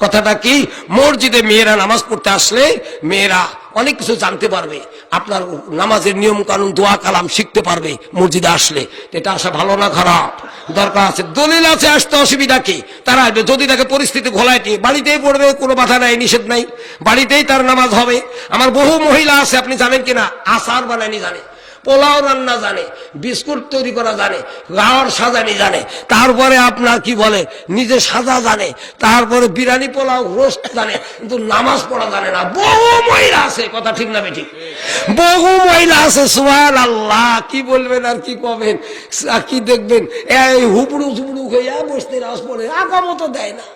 কথাটা কি? মসজিদে মেয়েরা নামাজ পড়তে আসলে মেয়েরা অনেক কিছু জানতে পারবে। আপনার নামাজের নিয়ম কানুন দোয়া কালাম শিখতে পারবে মসজিদে আসলে। এটা আসা ভালো না খারাপ? দরকার আছে, দলিল আছে, আসতে অসুবিধা কি? তারা আসবে, যদি তাকে পরিস্থিতি ঘোলায় বাড়িতেই পড়বে, কোনো বাধা নাই, নিষেধ নাই। বাড়িতেই তার নামাজ হবে। আমার বহু মহিলা আছে, আপনি জানেন কিনা? আসার বানানি জানে। পোলাও রান্না জানে, বিস্কুট তৈরি করা জানে, গাওয়ার সাজানি জানে, তারপরে আপনার কি বলে, নিজে সাজা জানে, তারপরে বিরিয়ানি পোলাও রোস্ট জানে, কিন্তু নামাজ পড়া জানে না। বহু মহিলা আছে, কথা ঠিক না ঠিক বহু মহিলা আছে সোহান আল্লাহ কি বলবেন আর কি কবেন? কি দেখবেন? এই হুবড়ু ঝুবড়ু হইয়া বসতে নামাজ পড়ে আকামতো দেয় না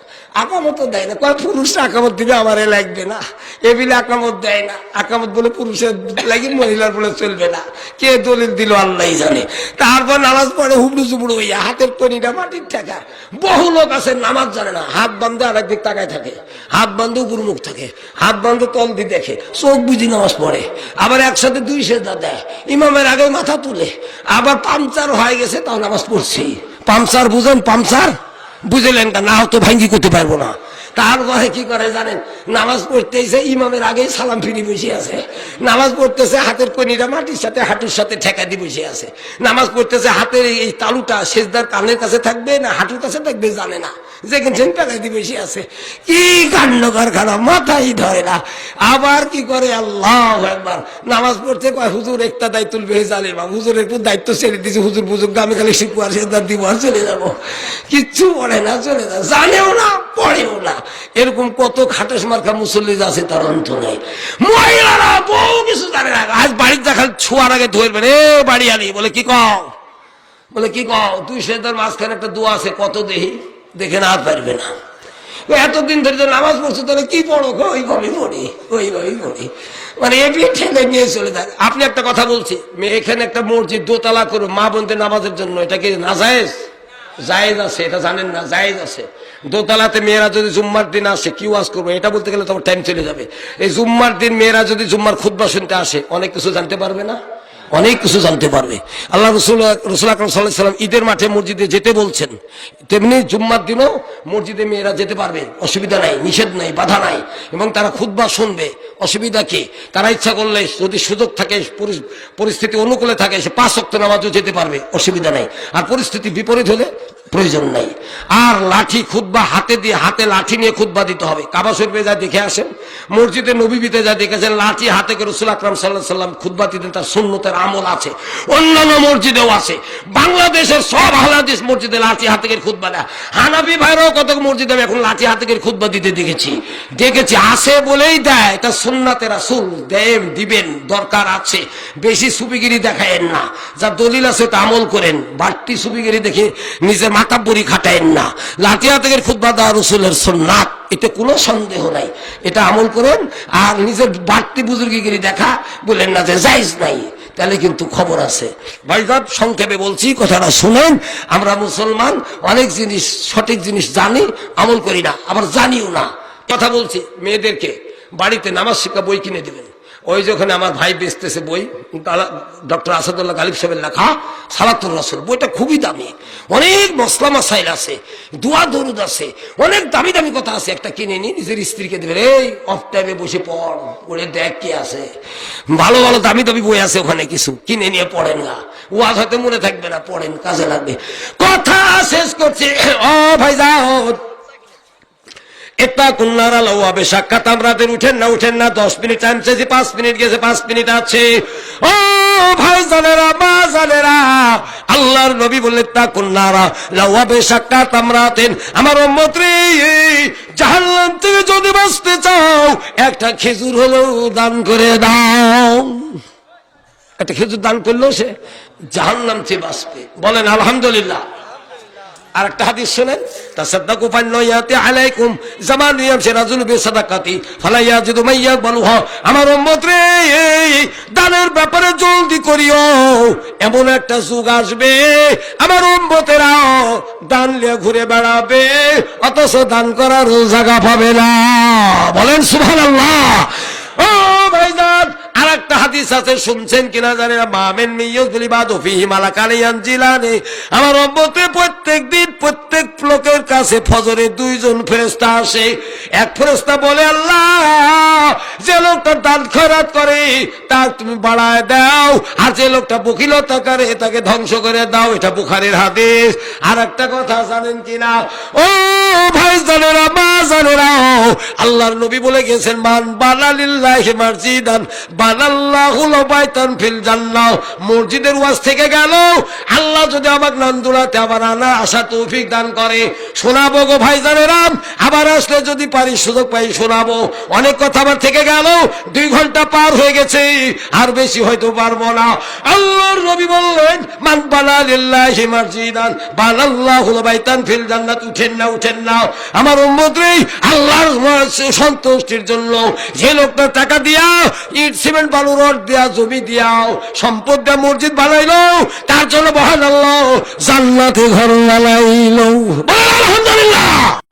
আকামত দেয় না। কয় পুরুষ আকামত দিবে আমার লাগবে না? এবিলে আকামত দেয় না। আকামত বলে পুরুষের লাগে মহিলার বলে চলবে না। কে দলিল দিল আল্লাহ জানে। তারপর নামাজ পড়ে হুবড়ু চুবড়ু হইয়া হাতের কনিটা মাটির ঠেকা। বহু লোক আছে, নামাজ জানে না। হাত বান্ধে আর একদিক তাকায় থাকে। হাত বান্ধে উপর মুখ থাকে। হাত বান্ধে তল দিয়ে দেখে। চোখ বুঝি নামাজ পড়ে। আবার একসাথে দুই সেজদা দেয়। ইমামের আগে মাথা তুলে। আবার পাংচার হয়ে গেছে, তাও নামাজ পড়ছি। পাংচার বুঝেন? পাংচার বুঝলেন না? না তো ভাঙ্গি করতে পারব না। তারপরে কি করে জানেন? নামাজ পড়তেছে, ইমামের আগেই সালাম ফিরি বসে আছে। নামাজ পড়তেছে, হাতের কনিটা মাটির সাথে, হাঁটুর সাথে ঠেকা দিয়ে বসে আছে। নামাজ পড়তেছে, হাতের এই তালুটা সেজদার কানের কাছে থাকবে না, হাঁটুর কাছে থাকবে জানে না। আছে। কি মাথাই ধরে না। আবার কি করে? আল্লাহ একবার নামাজ পড়তে কয়, হুজুর, একটা দায়িত্ব বেহে জানে বা হুজুর, একটু দায়িত্ব ছেড়ে দিয়েছে হুজুর বুঝুক আমি খালি শিখব আর দিব আর চলে যাব। কিচ্ছু পড়ে না, চলে যা জানেও না। পড়েও না এরকম কত খাটাস মার্কা মুসল্লি আছে তার অন্ত নেই মহিলারা বহু কিছু জানে না। আজ বাড়ির দেখাল ছোয়ার আগে ধরবেন এ বাড়ি আলি। বলে, কি কও? বলে, কি কও? তুই সেদার মাঝখানে একটা দোয়া আছে, কত দেহি? দেখে না পারবে না। এতদিন ধরে তো নামাজ পড়ছো, তাহলে কি পড়ো? ওইভাবে পড়ি ওইভাবেই পড়ি। মানে এ ঠেলে নিয়ে চলে যায়। আপনি একটা কথা বলছি এখানে একটা মসজিদ দোতলা করো, মা বোনদের নামাজের জন্য। এটা কি না জায়েজ জায়েজ আছে, এটা জানেন না, জায়েজ আছে। দোতলাতে মেয়েরা যদি জুম্মার দিন আসে, কি ওয়াজ করব? এটা বলতে গেলে তোমার টাইম চলে যাবে। এই জুম্মার দিন মেয়েরা যদি জুম্মার খুদ্া শুনতে আসে, অনেক কিছু জানতে পারবে না? অনেক কিছু জানতে পারবে। আল্লাহ রসুল রসুল আকরম সাল্লাহ সাল্লাম ঈদের মাঠে মসজিদে যেতে বলছেন। তেমনি জুম্মার দিনও মসজিদে মেয়েরা যেতে পারবে। অসুবিধা নাই, নিষেধ নাই, বাধা নাই। এবং তারা খুদ্া শুনবে। অসুবিধা কি? তারা ইচ্ছা করলে যদি সুযোগ থাকে পরিস্থিতি অনুকূলে থাকে, সে পাঁচ শক্ত নামাজও যেতে পারবে। অসুবিধা নাই। আর পরিস্থিতি বিপরীত হলে প্রয়োজন নাই। আর লাঠি খুদ্া হাতে দিয়ে, হাতে লাঠি নিয়ে খুদ্া দিতে হবে। কাবা শরীফে যা দেখে আসেন, মসজিদে নবীবিতে যা দেখেছেন লাঠি হাতে করে রসুল আকরাম সাল্লাহ সাল্লাম খুদ্া দিতেন, তার সুন্নতের আমল আছে। অন্যান্য মসজিদেও আছে। বাংলাদেশের সব আহলাদিস মসজিদে লাঠি হাতে করে খুদ্া দেয়। হানাবি ভাইরাও কত মসজিদে আমি এখন লাঠি হাতে করে খুদ্া দিতে দেখেছি। দেখেছি, আছে বলেই দেয়, এটা সুন্নাতে রাসুল, দেন, দিবেন, দরকার আছে। বেশি সুবিগিরি দেখায়েন না। যা দলিল আছে তা আমল করেন। বাড়তি সুবিগিরি দেখে নিজের খাটায়েন না। দেওয়া রসুলের এতে কোনো সন্দেহ নাই। এটা আমল আর নিজের বাড়তি বুজুর্গিগিরি দেখা, বলেন না যে নাই, তাহলে কিন্তু খবর আছে। ভাইজান সংক্ষেপে বলছি, কথাটা শুনেন, আমরা মুসলমান, অনেক জিনিস, সঠিক জিনিস জানি, আমল করি না, আবার জানিও না। কথা বলছি, মেয়েদেরকে, বাড়িতে নামাজ শিক্ষা বই কিনে দিবেন। ওই যখন আমার ভাই বেচতেছে বই ডক্টর আসাদুল্লাহ গালিব সাহেবের লেখা, সালাতুর রসুল, বইটা খুবই দামি। অনেক মশলা মাসাইল আছে, দোয়া দরুদ আছে, অনেক দামি দামি কথা আছে, একটা কিনে নিয়ে নিজের স্ত্রীকে দেবে, এই অফ টাইমে বসে পড়, পড়ে দেখ কি আছে। ভালো ভালো দামি দামি বই আছে ওখানে কিছু, কিনে নিয়ে পড়েন না। ওয়াজ হয়তো মনে থাকবে না, পড়েন, কাজে লাগবে। কথা শেষ করছে। ও ভাই যাও পাঁচ মিনিট গেছে, পাঁচ মিনিট আল্লাহর নবী বললেন তা কুন্নারা সাক্ষাৎ আমরাতেন আমার মন্ত্রী জাহান্নাম থেকে যদি বাঁচতে চাও, একটা খেজুর হলেও দান করে দাও। একটা খেজুর দান করলেও সে জাহান্নাম বাঁচবে। বলেন, আলহামদুলিল্লাহ। আর একটা হাদিস শোনেন, তাসাদ্দাকু ফান্নায়াতি আলাইকুম জামান ইয়ামশি রাজুল বিসাদাকাতি ফালা ইয়াজিদু মাইয়া বালুহা, আমার উম্মত রে দানের ব্যাপারে জলদি করিও, এমন একটা যুগ আসবে, আমার উম্মতেরা দান লিয়ে ঘুরে বেড়াবে, অথচ দান করার জায়গা পাবে না, বলেন সুবহানাল্লাহ। ও ভাইজান! আছে শুনছেন কিনা জানি না। মামেন মিয়ুজলি বাদু ফিহি মালাকানি আনজিলানি আমার রব্বতে প্রত্যেক দিন প্রত্যেক লোকের কাছে ফজরে দুইজন ফেরেস্তা আসে। এক ফেরেস্তা বলে, আল্লাহ, যে লোকটা দান খরাত করে তার তুমি বাড়ায় দাও। আর যে লোকটা বকিলতা করে, তাকে ধ্বংস করে দাও। এটা বুখারের হাদিস। আর একটা কথা জানেন কিনা? ও ভাই আল্লাহর নবী বলে গেছেন মান বানালিল্লাহি মাসজিদান বানাল্লাহু বাইতান ফিল জান্নাহ। মসজিদের ওয়াজ থেকে গেল। আল্লাহ যদি নন্দুরাতে আবার আনা আশা তৌফিক দান করে। শোনাবো গো ভাই আবার আসলে যদি পারি সুযোগ পাই শোনাবো। অনেক কথা আবার থেকে গেল, দুই ঘণ্টা পার হয়ে গেছে, আর বেশি হয়তো পারব না। আল্লাহর নবী বললেন, মান বানালিল্লাহি মাসজিদান বানাল্লাহু বাইতান ফিল জান্নাত উঠেন না, উঠেন না আমার উম্মত রে আল্লাহর সন্তুষ্টির জন্য যে লোকটা টাকা দিয়া ইট, সিমেন্ট, বালু, রড দিয়া, জমি দিয়াও, সম্পদ দিয়া, মসজিদ বানাইল, তার জন্য বহান আল্লাহ জান্নাতে ঘর বানাইল। আলহামদুলিল্লাহ।